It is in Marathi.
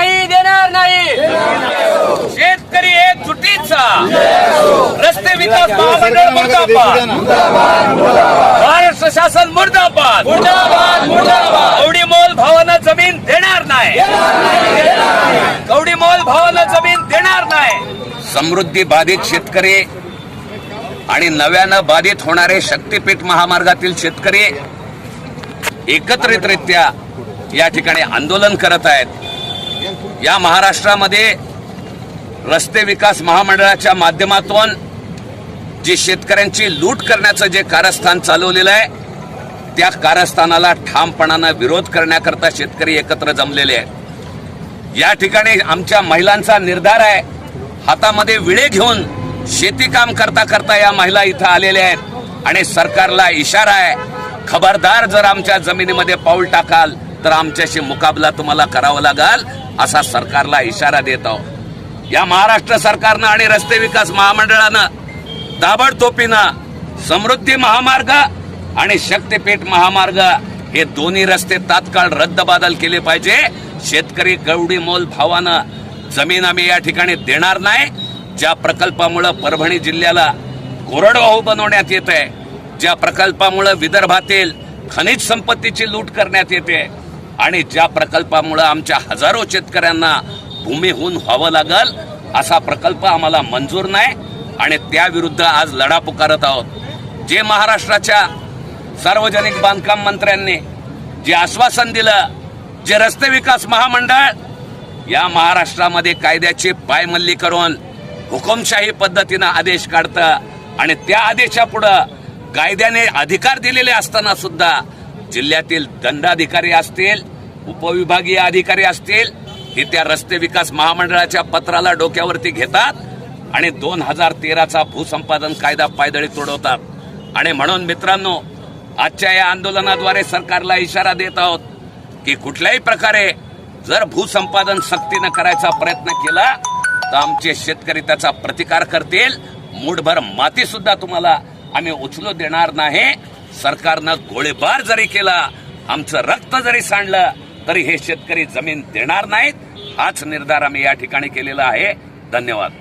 नाही देणार नाही. शेतकरी एक चुटीचा रस्ते विकास महामंडळ मुर्दाबाद. महाराष्ट्र शासन मुर्दाबाद. मुर्दाबाद मुर्दाबाद. कवडी मोल भावना जमीन देणार नाही. कवडी मोल भावना जमीन देणार नाही. समृद्धी बाधित शेतकरी आणि नव्यानं बाधित होणारे शक्तीपीठ महामार्गातील शेतकरी एकत्रितरित्या या ठिकाणी आंदोलन करत आहेत. या महाराष्ट्रामध्ये रस्ते विकास महामंडळाच्या माध्यमातून जी शेतकऱ्यांची लूट करण्याचं जे कारस्थान चालवलेलं आहे त्या कारस्थानाला ठामपणानं विरोध करण्याकरता शेतकरी एकत्र जमलेले आहेत. या ठिकाणी आमच्या महिलांचा निर्धार आहे हातामध्ये विळे घेऊन शेती काम करता करता या महिला इथं आलेल्या आहेत आणि सरकारला इशारा आहे खबरदार जर आमच्या जमिनीमध्ये पाऊल टाकाल तर आमच्याशी मुकाबला तुम्हाला करावा लागेल. असा सरकारला इशारा देत आहोत. या महाराष्ट्र सरकारनं आणि रस्ते विकास महामंडळानं ताबडतोबीनं समृद्धी महामार्ग आणि शक्तीपीठ महामार्ग हे दोन्ही रस्ते तात्काळ रद्दबादल केले पाहिजे. शेतकरी गवडी मोल भावानं जमीन आम्ही या ठिकाणी देणार नाही. ज्या प्रकल्पामुळं परभणी जिल्ह्याला कोरडवाहू बनवण्यात येत आहे ज्या प्रकल्पामुळं विदर्भातील खनिज संपत्तीची लूट करण्यात येते आणि ज्या प्रकल्पामुळं आमच्या हजारो शेतकऱ्यांना भूमीहून व्हावं लागल असा प्रकल्प आम्हाला मंजूर नाही आणि त्याविरुद्ध आज लढा पुकारत आहोत. जे महाराष्ट्राच्या सार्वजनिक बांधकाम मंत्र्यांनी जे आश्वासन दिलं जे रस्ते विकास महामंडळ या महाराष्ट्रामध्ये कायद्याची पायमल्ली करून हुकुमशाही पद्धतीनं आदेश काढतं आणि त्या आदेशापुढं कायद्याने अधिकार दिलेले असताना सुद्धा जिल्ह्यातील दंडाधिकारी असतील उपविभागीय अधिकारी असतील हे त्या रस्ते विकास महामंडळाच्या पत्राला डोक्यावरती घेतात आणि दोन हजार तेराचा भूसंपादन कायदा पायदळी तोडवतात. आणि म्हणून मित्रांनो आजच्या या आंदोलनाद्वारे सरकारला इशारा देत आहोत की कुठल्याही प्रकारे जर भूसंपादन सक्तीनं करायचा प्रयत्न केला तर आमचे शेतकरी त्याचा प्रतिकार करतील. मूठभर माती सुद्धा तुम्हाला आम्ही उचलू देणार नाही. सरकारनं गोळीबार जरी केला आमचं रक्त जरी सांडलं तरी हे शेतकरी जमीन देणार नाहीत. हाच निर्धार आम्ही या ठिकाणी केलेला आहे. धन्यवाद.